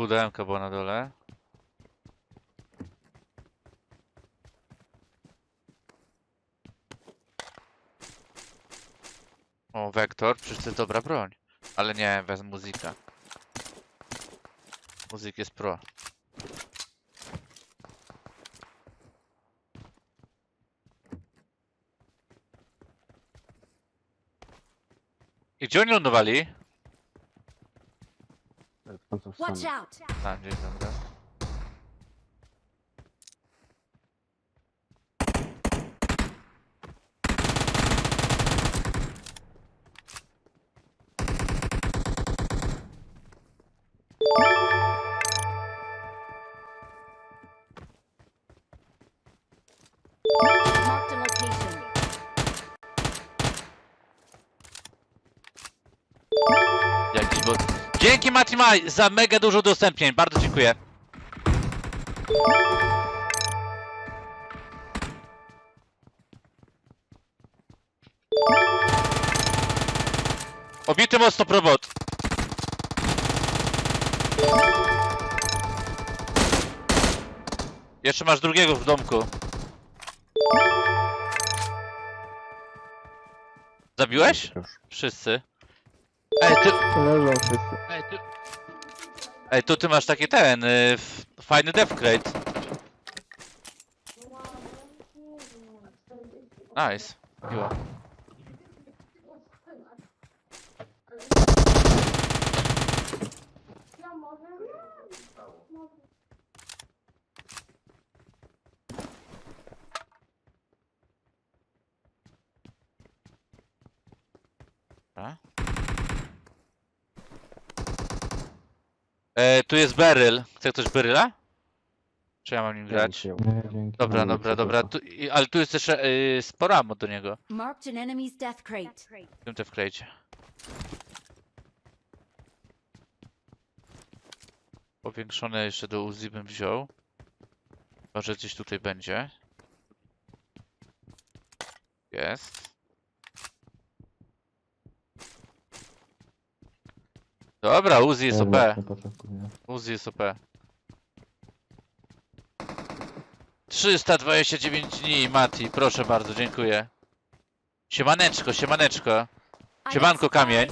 Pudełka była na dole. O, Vektor, przecież to jest dobra broń. Ale nie, wezmę muzyka. Muzyk jest pro. I gdzie oni lądowali? Skąd są Watch stany? out! A, gdzieś Dzięki Matimaj za mega dużo udostępnień, bardzo dziękuję. Obity mocno probot. Jeszcze masz drugiego w domku. Zabiłeś? Wszyscy. Ej, ty... Leżą wszyscy. Ej, tu... Ej, tu ty masz taki ten, y, f- fajny devcrate. Nice. Miło. E, tu jest beryl. Chce ktoś beryla? Czy ja mam nim grać? Nie, dzięki. Dobra, dobra, dobra. Tu, i- ale tu jest jeszcze y, sporo ammo do niego. Marked an enemy's death crate. W tym devcrate. Powiększone jeszcze do Uzi bym wziął. Chyba, że gdzieś tutaj będzie. Jest. Dobra, Uzi jest OP. Uzi jest OP. 329 dni, Mati, proszę bardzo, dziękuję. Siemaneczko, siemaneczko. Siemanko, kamień.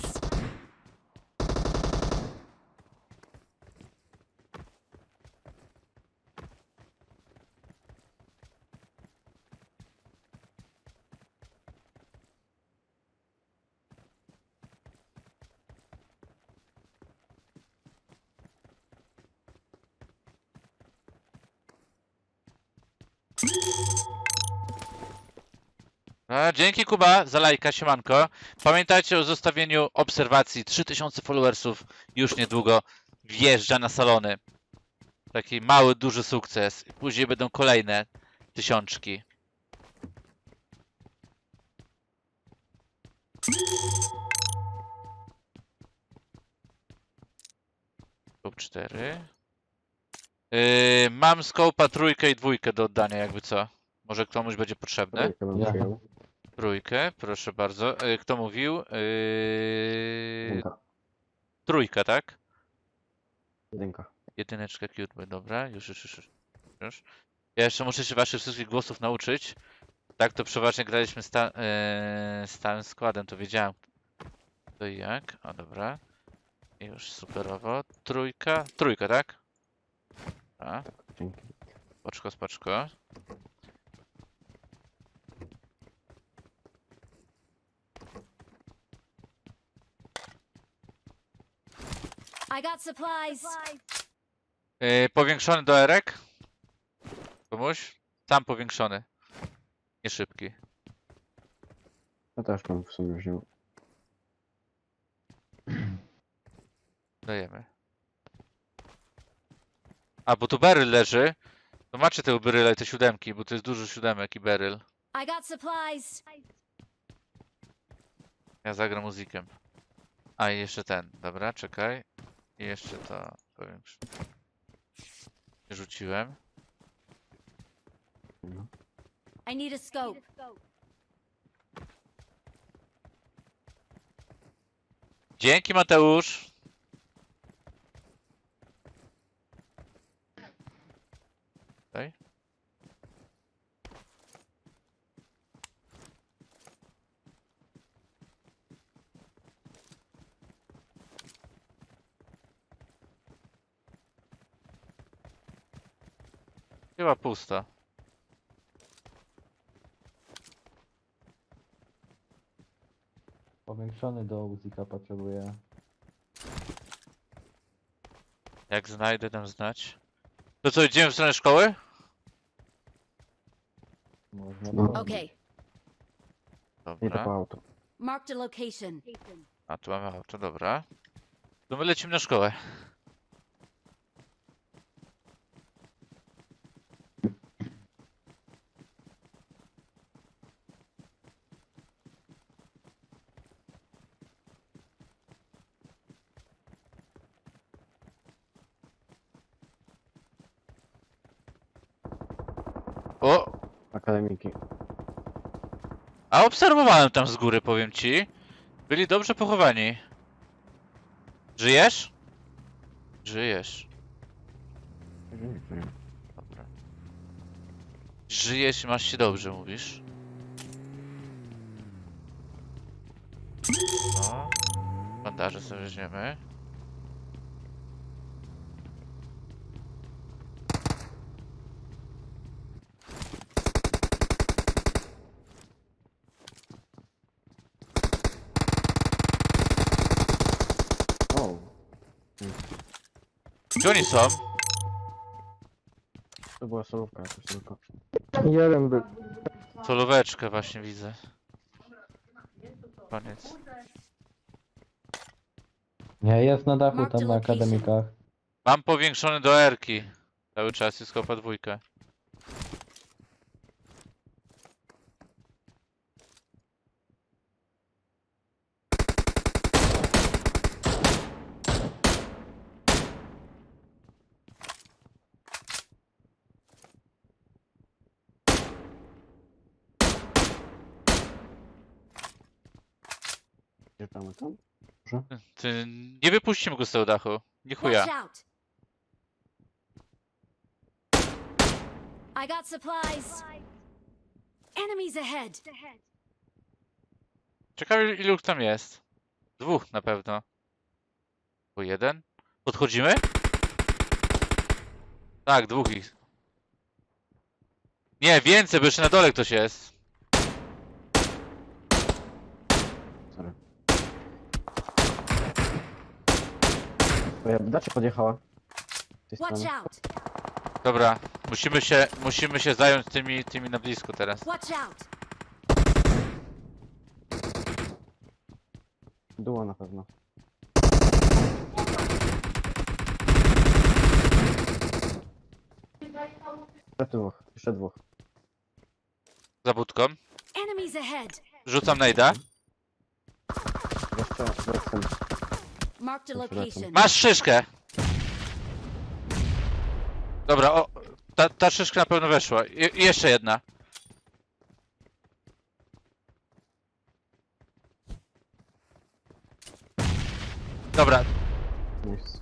Dzięki Kuba za lajka, siemanko. Pamiętajcie o zostawieniu obserwacji. 3000 followersów już niedługo wjeżdża na salony. Taki mały, duży sukces. Później będą kolejne tysiączki. Top 4. Yy, mam skopa trójkę i dwójkę do oddania, jakby co. Może komuś będzie potrzebne. Trójkę bym Ja. przyjął. Trójkę, proszę bardzo. Yy, Kto mówił? Yy, Jedynka. trójka, tak? Jedynka. Jedyneczka cute, dobra, już, już, już, już, już. Ja jeszcze muszę się waszych wszystkich głosów nauczyć. Tak, to przeważnie graliśmy sta yy, stałym składem, to wiedziałem. To i jak, o dobra. Już superowo. Trójka, trójka, tak? A, Dzięki. spoczko, spoczko. I got supplies. Yy, powiększony do erek? Komuś? Tam powiększony. Nie szybki. Ja też bym w sumie wziął. Dajemy. A, bo tu beryl leży. To macie te beryla i te siódemki, bo to jest dużo siódemek i beryl. I got supplies. Ja zagram muzykiem. A i jeszcze ten. Dobra, czekaj. I jeszcze to powiększę. Rzuciłem. I need a scope. Dzięki Mateusz. Chyba pusta. Powiększony do Uzika potrzebuję. Jak znajdę, dam znać. To co, idziemy w stronę szkoły? Można No. było. Okay. Nie to po Dobra. auto. Marked a location. A tu mamy auto, dobra. To my lecimy na szkołę. O! Akademiki. A obserwowałem tam z góry, powiem ci. Byli dobrze pochowani. Żyjesz? Żyjesz. Dobra. Żyjesz i masz się dobrze, mówisz? No. Bandaże sobie weźmiemy. O, Gdzie oni są? to była solówka jakoś tylko. Jeden był. Solóweczkę właśnie widzę. Koniec. Nie, jest na dachu tam na akademikach. Mam powiększony do erki. Cały czas jest kopa dwójkę. Tam, tam? Ty, nie wypuścimy go z tego dachu. Nie Watch chuja. out. I got supplies. Enemies ahead. Ciekawe ilu ich tam jest. Dwóch na pewno. Bo jeden? Podchodzimy? Tak, dwóch ich. Nie, więcej, bo jeszcze na dole ktoś jest. To ja, dacie podjechała. Z tej Watch strony. out. Dobra, musimy się, musimy się zająć tymi, tymi na blisko teraz. Watch out. Duo na pewno. Jeszcze dwóch, jeszcze dwóch. Za budką. Enemies ahead. Rzucam najda. Jeszcze, jeszcze. Marked a Proszę lecą. location. Masz szyszkę. Dobra, o, ta, ta szyszka na pewno weszła. Je, jeszcze jedna. Dobra, Nice.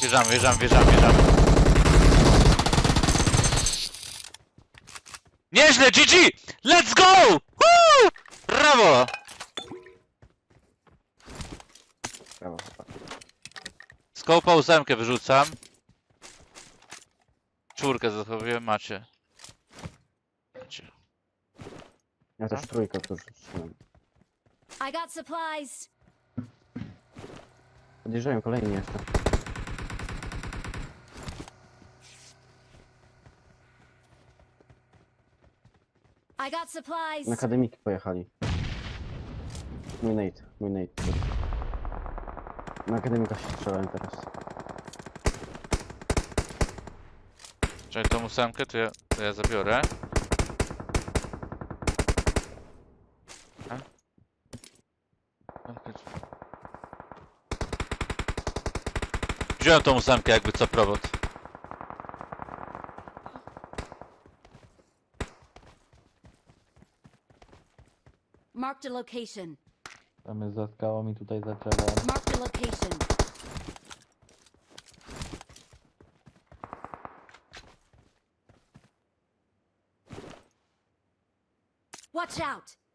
wjeżdżamy, wjeżdżamy, wjeżdżamy, wjeżdżamy. Nieźle, GG! Let's go! Woo! Brawo, Skopa ósemkę wyrzucam. Czwórkę zachowuję, macie. Macie. Ja też trójkę tu rzuciłem. I got supplies. Podjeżdżają kolejni jeszcze. I got supplies. Na akademiki pojechali. Mój Nate, mój Nate. Na akademikach się strzelałem teraz. Czyli tą ósemkę to ja, to ja zabiorę. Wziąłem tą ósemkę jakby co prowod. Marked a location. Tam jest za skałą i tutaj za drzewem. Watch out.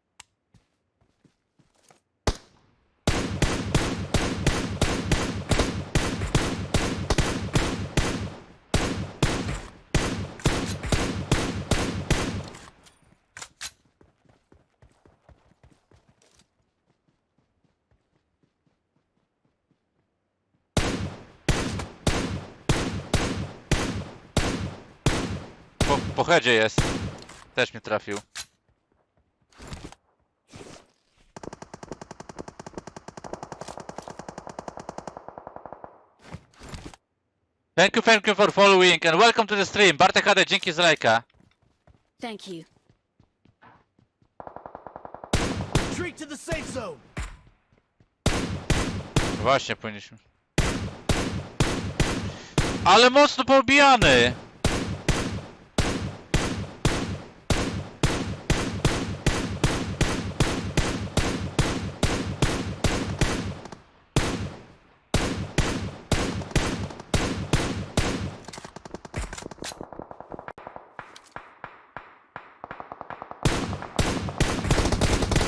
Po headzie jest. Też mnie trafił. Thank you, thank you for following and welcome to the stream. Bartek HD, dzięki za lajka. Thank you. Retreat to the safe zone. Właśnie, powinniśmy. Ale mocno poobijany!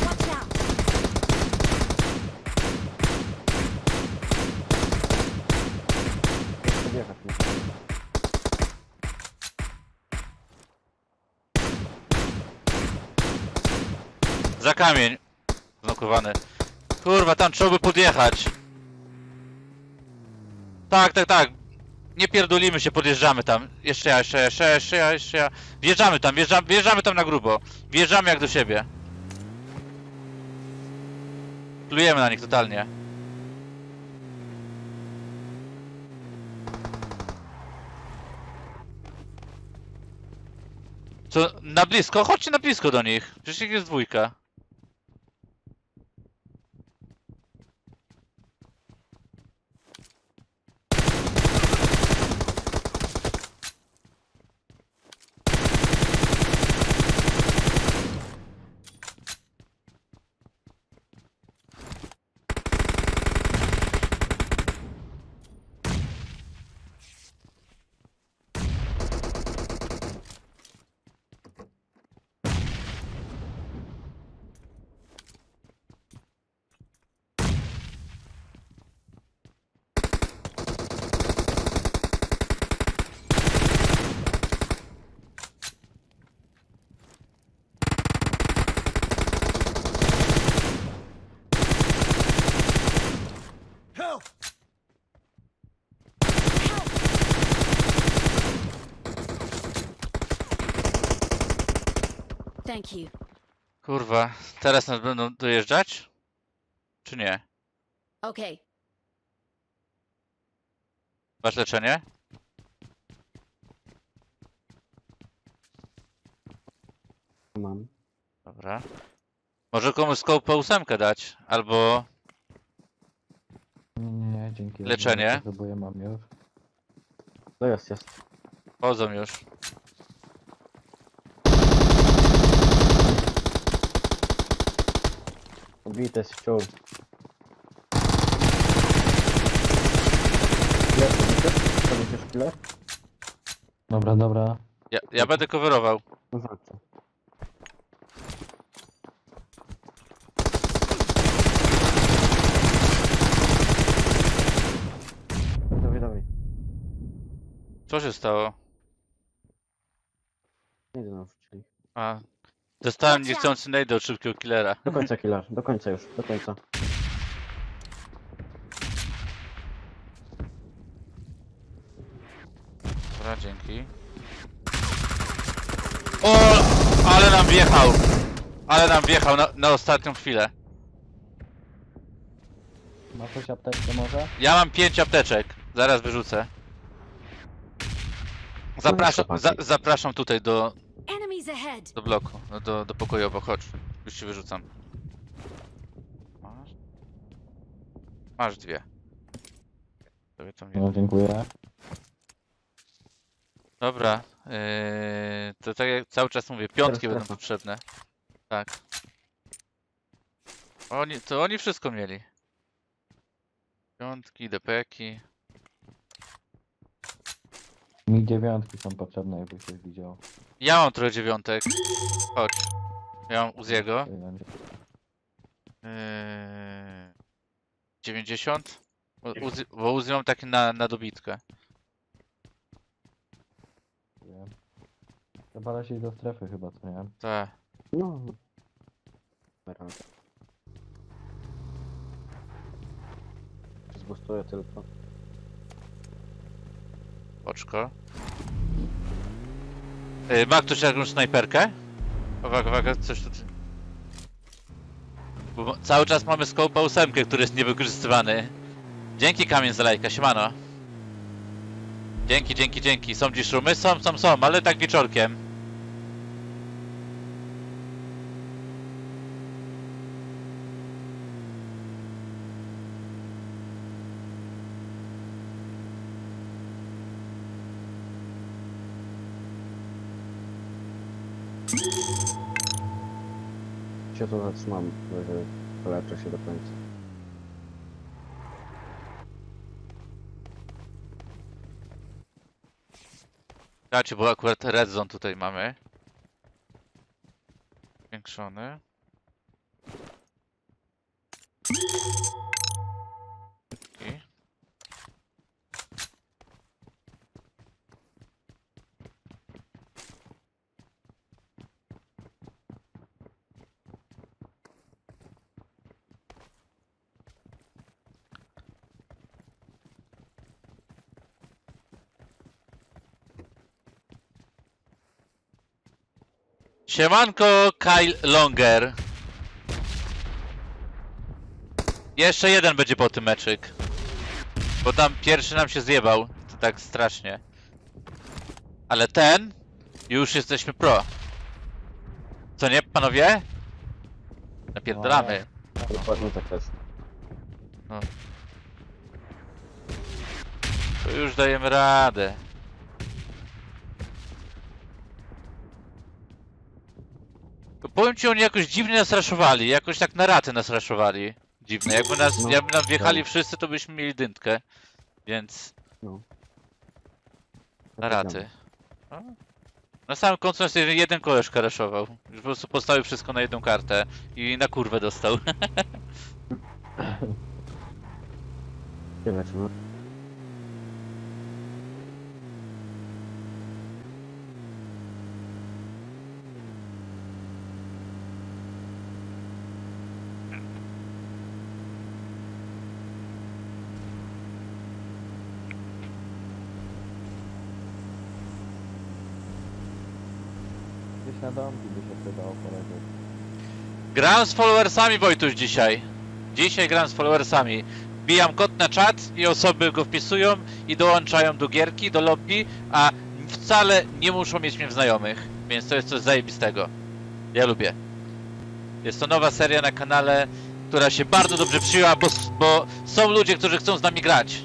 Watch out. Podjechać mi. Za kamień. Znokowany. Kurwa, tam trzeba by podjechać. Tak, tak, tak. Nie pierdolimy się, podjeżdżamy tam. Jeszcze ja, jeszcze ja, jeszcze ja, jeszcze ja, jeszcze ja. Wjeżdżamy tam, wjeżdżamy, wjeżdżamy tam na grubo. Wjeżdżamy jak do siebie. Plujemy na nich totalnie. Co, na blisko? Chodźcie na blisko do nich. Przecież ich jest dwójka. Thank you. Kurwa, teraz nas będą dojeżdżać? Czy nie? Okay. Masz leczenie? Mam. Dobra. Może komuś scope 8 dać? Albo... Nie, dzięki. Leczenie? Ja Potrzebuję, mam już. To jest, jest. Chodzą już. Podniesiesz? Podniesiesz killer? Dobra, dobra. Ja, ja będę coverował. No wrócę. Dawaj, dawaj. Co się stało? Nie idę na wrzucili. A. Dostałem niechcący nade od szybkiego killera. Do końca killer, do końca już, do końca. Dobra, dzięki. O! Ale nam wjechał! Ale nam wjechał na, na ostatnią chwilę. Ma coś apteczkę może? Ja mam pięć apteczek. Zaraz wyrzucę. Zapraszam, za, zapraszam tutaj do, Enemies ahead. do bloku, no do, do pokojowo, chodź. Już ci wyrzucam. Masz? Masz dwie. Sobie tam No, dziękuję. Dobra, yy, to tak jak cały czas mówię, piątki Teraz będą potrzebne. Tak. Oni, to oni wszystko mieli. Piątki, depeki. Mi dziewiątki są potrzebne, jakby ktoś widział. Ja mam trochę dziewiątek. Chodź. Ja mam Uziego. Yy, 90? Bo Uzi, bo Uzi mam taki na, na dobitkę. Trzeba lecieć do strefy chyba, co nie? Tak. No. Dobra. Zbustuję tylko. Oczko. Y, Ma ktoś jakąś snajperkę? Uwaga, uwaga, coś tu... Bo cały czas mamy scope 8, który jest niewykorzystywany. Dzięki kamień z lajka, siemano. Dzięki, dzięki, dzięki. Są dziś szumy? Są, są, są, ale tak wieczorkiem. Się tu zatrzymam, że poleczę się do końca. Znaczy, bo akurat red zone tutaj mamy. Zwiększony. I. Siemanko, Kyle Longer. Jeszcze jeden będzie po tym meczyk. Bo tam pierwszy nam się zjebał. To tak strasznie. Ale ten już jesteśmy pro. Co nie, panowie? Napierdalamy. Dokładnie tak jest. To już dajemy radę. To Powiem ci, oni jakoś dziwnie nas raszowali, jakoś tak na raty nas raszowali. Dziwne, jakby nas, No, jakby nam wjechali tak. wszyscy, to byśmy mieli dętkę. Więc No. na raty. No. Na samym końcu nas jeden- koleżka raszował. Już po prostu postawił wszystko na jedną kartę i na kurwę dostał. Się leczymy. Gdzieś na domki by się przydało. Gram z followersami Wojtuś dzisiaj. Dzisiaj gram z followersami. Wbijam kod na czat i osoby go wpisują i dołączają do gierki, do lobby, a wcale nie muszą mieć mnie w znajomych. Więc to jest coś zajebistego. Ja lubię. Jest to nowa seria na kanale, która się bardzo dobrze przyjęła, bo, bo są ludzie, którzy chcą z nami grać.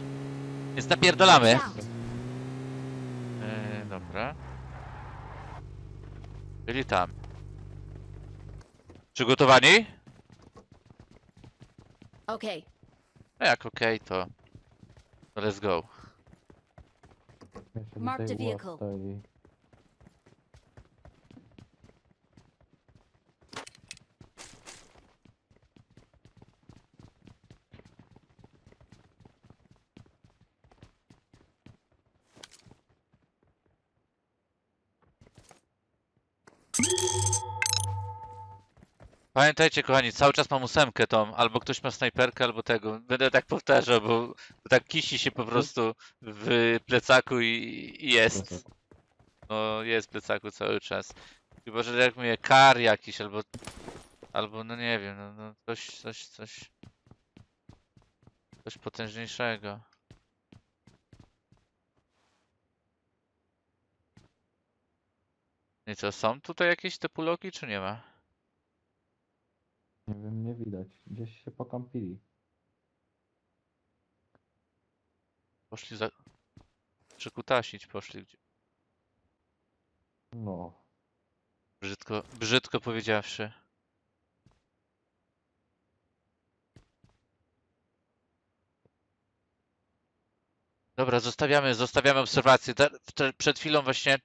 Więc napierdalamy. Watch out. Yy, dobra. Byli tam. Przygotowani? Okay. No jak okej, to... to Let's go. Tutaj ułaz vehicle. Pamiętajcie kochani, cały czas mam ósemkę tą, albo ktoś ma snajperkę, albo tego. Będę tak powtarzał, bo, bo tak kisi się po prostu w plecaku i, i jest. No jest w plecaku cały czas. Chyba, że jak mówię kar jakiś, albo... Albo no nie wiem, no, no coś, coś, coś... Coś potężniejszego. I co, są tutaj jakieś te puloki, czy nie ma? Nie wiem, nie widać. Gdzieś się pokampili. Poszli za... Przykutasić poszli gdzie... No. Brzydko, brzydko powiedziawszy. Dobra, zostawiamy, zostawiamy obserwację. Te- te- Przed chwilą właśnie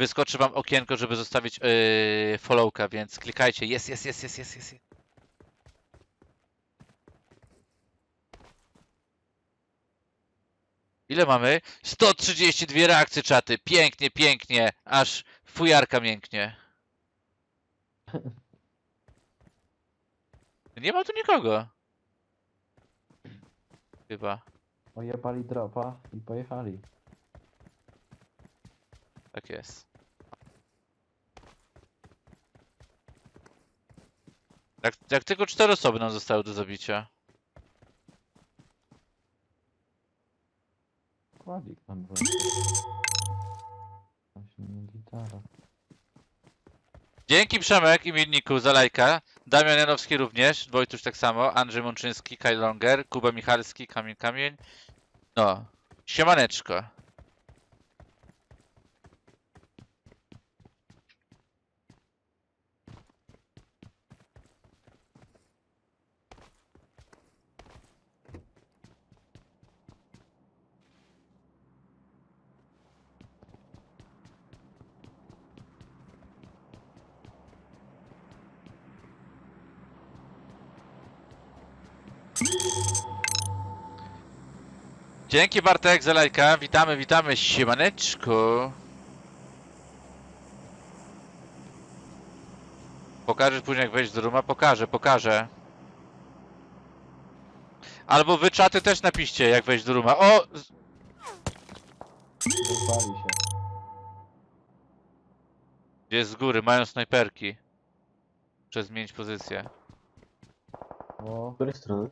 wyskoczy wam okienko, żeby zostawić yy, followka, więc klikajcie. Jest, jest, jest, jest, jest, jest. Ile mamy? 132 reakcje czaty. Pięknie, pięknie. Aż fujarka mięknie. Nie ma tu nikogo. Chyba. Ojebali dropa i pojechali. Tak jest. Jak, jak tylko cztery osoby nam zostały do zabicia. Kładik tam. Właśnie gitara. Dzięki Przemek i Mirniku za lajka. Damian Janowski również, Wojtuś tak samo, Andrzej Mączyński, Kyle Longer, Kuba Michalski, Kamień Kamień. No, siemaneczko. Dzięki Bartek za lajka. Witamy, witamy, siemaneczko. Pokażesz później jak wejść do ruma? Pokażę, pokażę. Albo wy czaty też napiszcie jak wejść do ruma. O! Rozwali się. Gdzie z góry, mają snajperki. Muszę zmienić pozycję. O, Z której strony?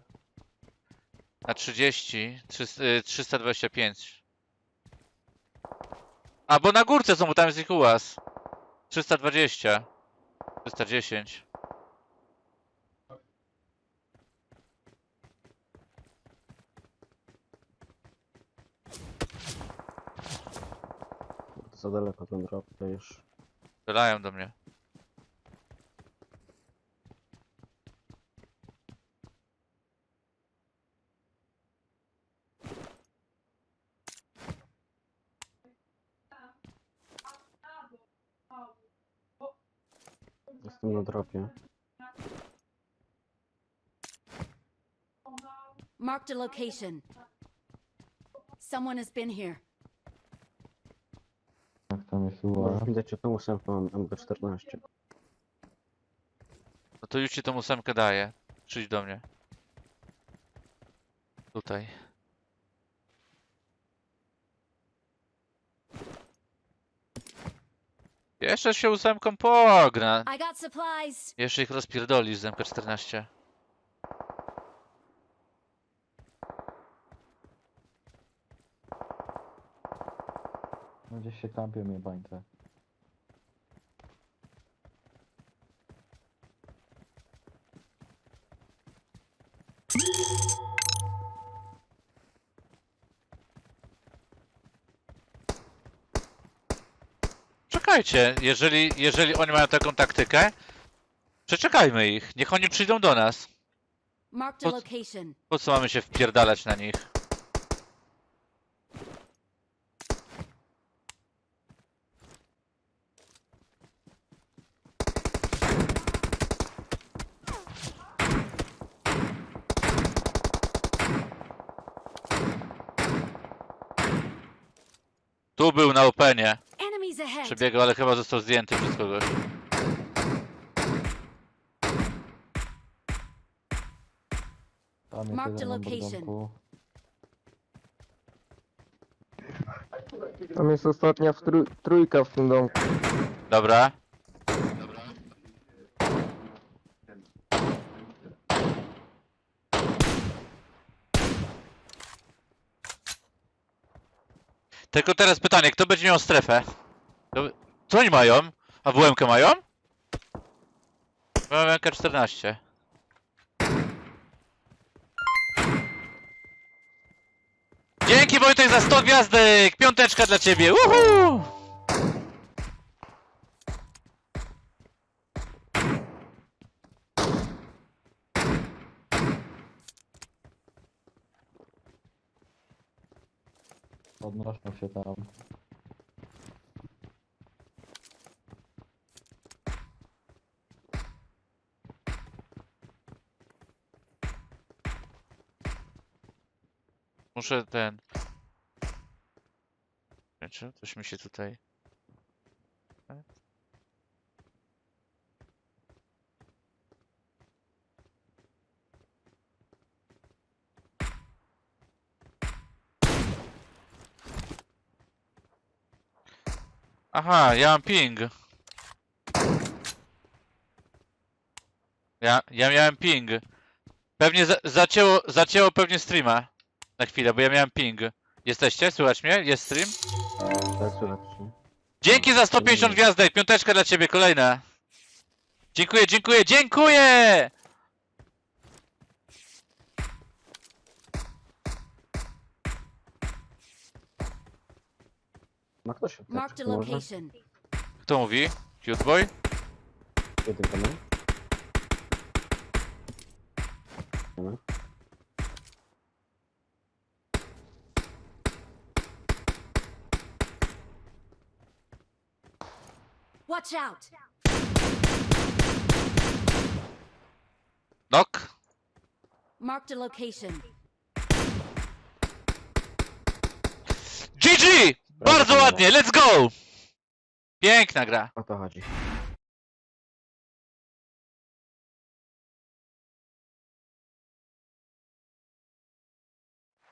Na 30, trzysta- y, 325. A, bo na górce są, bo tam jest ich ułaz. 320. 310. Kurde, Za daleko ten drop, to już. Strzelają do mnie. Jestem na dropie. Marked a location. Someone has been here. jak tam jest uła. Możesz mi dać tą ósemkę, mam MG14. No to już ci tą ósemkę daję. Przyjdź do mnie. Tutaj. Jeszcze się ósemką supplies. Jeszcze ich rozpierdolisz z MP14. No gdzieś się kampią mnie bańce. Czekajcie, jeżeli, jeżeli oni mają taką taktykę, przeczekajmy ich. Niech oni przyjdą do nas. Marked a Pod- location. Po co mamy się wpierdalać na nich? Tu był na openie. Enemies ahead. Przebiegał, ale chyba został zdjęty przez kogoś. Tam jest jeden location. domku. Tam jest ostatnia w trój, trójka w tym domku. Dobra. Tylko teraz pytanie, kto będzie miał strefę? Co oni mają? A WM-kę mają? Mam MK14. Dzięki Wojtek za 100 gwiazdek! Piąteczka dla ciebie! Uhu! Podnoszą się tam. Muszę ten. Czy coś mi się tutaj. Aha, ja mam ping. Ja, ja miałem ping. Pewnie za, zacięło, zacięło pewnie streama. Na chwilę, bo ja miałem ping. Jesteście? Słychać mnie? Jest stream? Tak, słychać. Dzięki za 150 gwiazdek. Piąteczka dla ciebie, kolejna. Dziękuję, dziękuję, dziękuję! Ma ktoś? Marked a location. Kto mówi? Cute boy? Jeden kamer. Watch out! Knock? Marked a location. GG! Bardzo Brawo. ładnie, let's go! Piękna gra. O to chodzi.